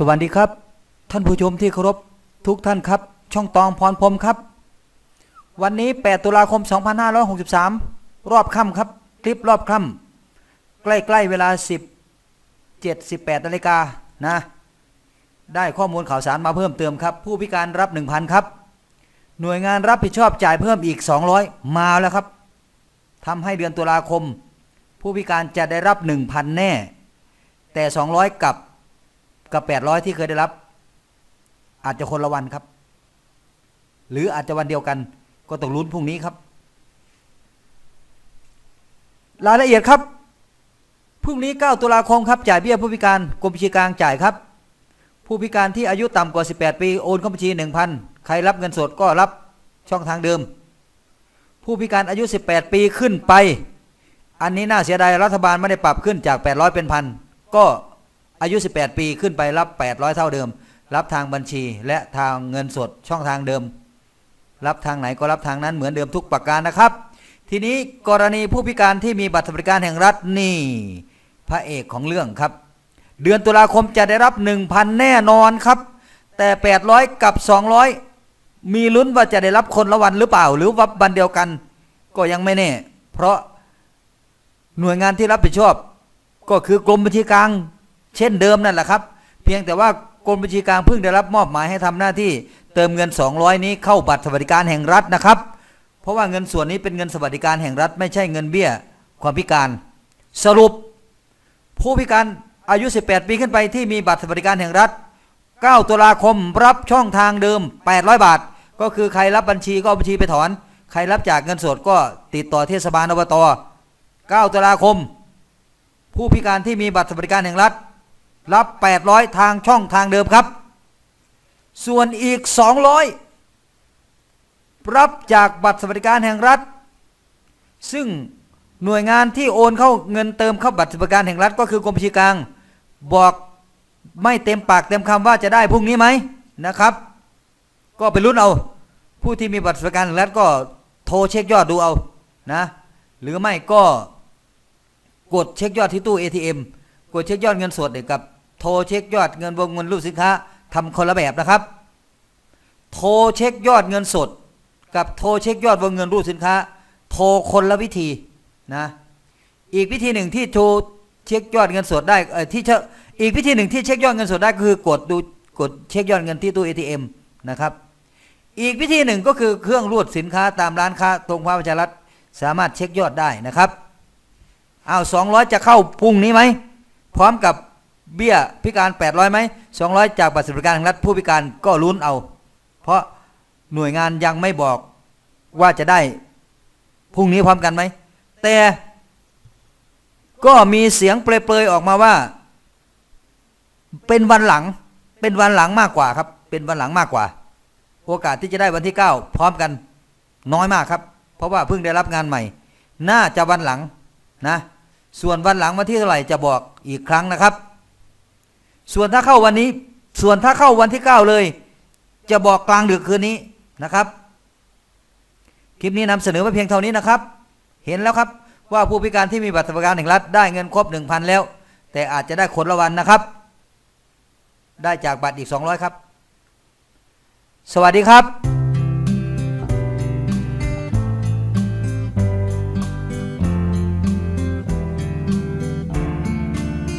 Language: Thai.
สวัสดีครับ ท่านผู้ชมที่เคารพทุกท่านครับ ช่องตองพรพรมครับ วันนี้ 8 ตุลาคม 2563 รอบค่ำครับ คลิปรอบค่ำใกล้ๆเวลา 10 7 18นาฬิกานะ ได้ข้อมูลข่าวสารมาเพิ่มเติมครับ ผู้พิการรับ 1,000 ครับ หน่วยงานรับผิดชอบจ่ายเพิ่มอีก 200 มาแล้วครับทำให้เดือนตุลาคม ผู้พิการจะได้รับ 1,000 แน่ แต่ 200 กับ กับ800ที่เคยได้รับ อาจจะคนละวันครับ หรืออาจจะวันเดียวกัน ก็ต้องลุ้นพรุ่งนี้ครับ รายละเอียดครับพรุ่งนี้ 9 ตุลาคมครับจ่ายเบี้ยผู้พิการกรมบัญชีกลางจ่ายครับ ผู้พิการที่อายุต่ำกว่า 18 ปีโอนเข้าบัญชี 1,000 ใครรับเงินสดก็รับช่องทางเดิม ผู้พิการอายุ 18 ปีขึ้นไป อันนี้น่าเสียดายรัฐบาลไม่ได้ปรับขึ้นจาก 800 เป็นพันก็ อายุ 18 ปีขึ้นไปรับ 800 เท่าเดิม รับทางบัญชีและทางเงินสดช่องทางเดิม รับทางไหนก็รับทางนั้นเหมือนเดิมทุกประการนะครับ ทีนี้กรณีผู้พิการที่มีบัตรสวัสดิการแห่งรัฐนี่ พระเอกของเรื่องครับ เดือนตุลาคมจะได้รับ 1,000 แน่นอนครับ แต่ 800 กับ 200 มีลุ้นว่าจะได้รับคนละวันหรือเปล่า หรือว่าวันเดียวกัน ก็ยังไม่แน่ เพราะหน่วยงานที่รับผิดชอบ ก็คือกรมบัญชีกลาง เช่นเดิมนั่นแหละครับ เพียงแต่ว่ากรมบัญชีกลางเพิ่งได้รับมอบหมายให้ทำหน้าที่เติมเงิน 200 นี้เข้าบัตรสวัสดิการแห่งรัฐนะครับ เพราะว่าเงินส่วนนี้เป็นเงินสวัสดิการแห่งรัฐ ไม่ใช่เงินเบี้ยความพิการ สรุป ผู้พิการอายุ 18 ปีขึ้นไปที่มีบัตรสวัสดิการแห่งรัฐ 9 ตุลาคมรับช่องทางเดิม 800 บาท ก็คือใครรับบัญชีก็เอาบัญชีไปถอน ใครรับจากเงินสดก็ติดต่อเทศบาลอบต 9 ตุลาคม ผู้พิการที่มีบัตรสวัสดิการแห่งรัฐ รับ 800 ทางช่องทางเดิมครับ ส่วนอีก 200 รับจากบัตรสวัสดิการแห่งรัฐ ซึ่งหน่วยงานที่โอนเข้าเงินเติมเข้าบัตรสวัสดิการแห่งรัฐ ก็คือกรมบัญชีกลาง บอกไม่เต็มปากเต็มคำว่าจะได้พรุ่งนี้ไหมนะครับ ก็ไปลุ้นเอาผู้ที่มีบัตรสวัสดิการแห่งรัฐก็โทรเช็คยอดดูเอานะหรือไม่ก็กดเช็คยอดที่ตู้ ATM กดเช็คยอดเงินสดเนี่ยกับ โทรเช็คยอดเงินวงเงินรูปสินค้าทำคนละแบบนะครับ โทรเช็คยอดเงินสด กับโทรเช็คยอดวงเงินรูปสินค้า โทรคนละวิธีนะอีกวิธีหนึ่งที่โทรเช็คยอดเงินสดได้ที่อีกวิธีหนึ่งที่เช็คยอดเงินสดได้ก็คือกดดูกดเช็คยอดเงินที่ตู้ ATM นะครับ อีกวิธีหนึ่งก็คือเครื่องรูดสินค้าตามร้านค้าตรงพระประชารัฐสามารถเช็คยอดได้นะครับเอาสองร้อยจะเข้าพรุ่งนี้ไหมพร้อมกับ เบี้ยพิการ 800ไหม200 จากบัตรสวัสดิการแห่งรัฐผู้พิการก็ลุ้นเอา เพราะหน่วยงานยังไม่บอกว่าจะได้พรุ่งนี้พร้อมกันไหม แต่ก็มีเสียงเปรยๆออกมาว่า เป็นวันหลัง เป็นวันหลังมากกว่าครับ เป็นวันหลังมากกว่า โอกาสที่จะได้วันที่ 9 พร้อมกันน้อยมากครับ เพราะว่าเพิ่งได้รับงานใหม่ น่าจะวันหลังนะ ส่วนวันหลังวันที่เท่าไหร่จะบอกอีกครั้งนะครับ ส่วนถ้าเข้าวันนี้ ส่วนถ้าเข้าวันที่ 9 เลย จะบอกกลางดึกคืนนี้นะครับ คลิปนี้นำเสนอมาเพียงเท่านี้นะครับ เห็นแล้วครับว่าผู้พิการที่มีบัตรสวัสดิการแห่งรัฐได้เงินครบ 1,000 แล้ว แต่อาจจะได้คนละวันนะครับ ได้จากบัตรอีก 200 ครับ สวัสดีครับ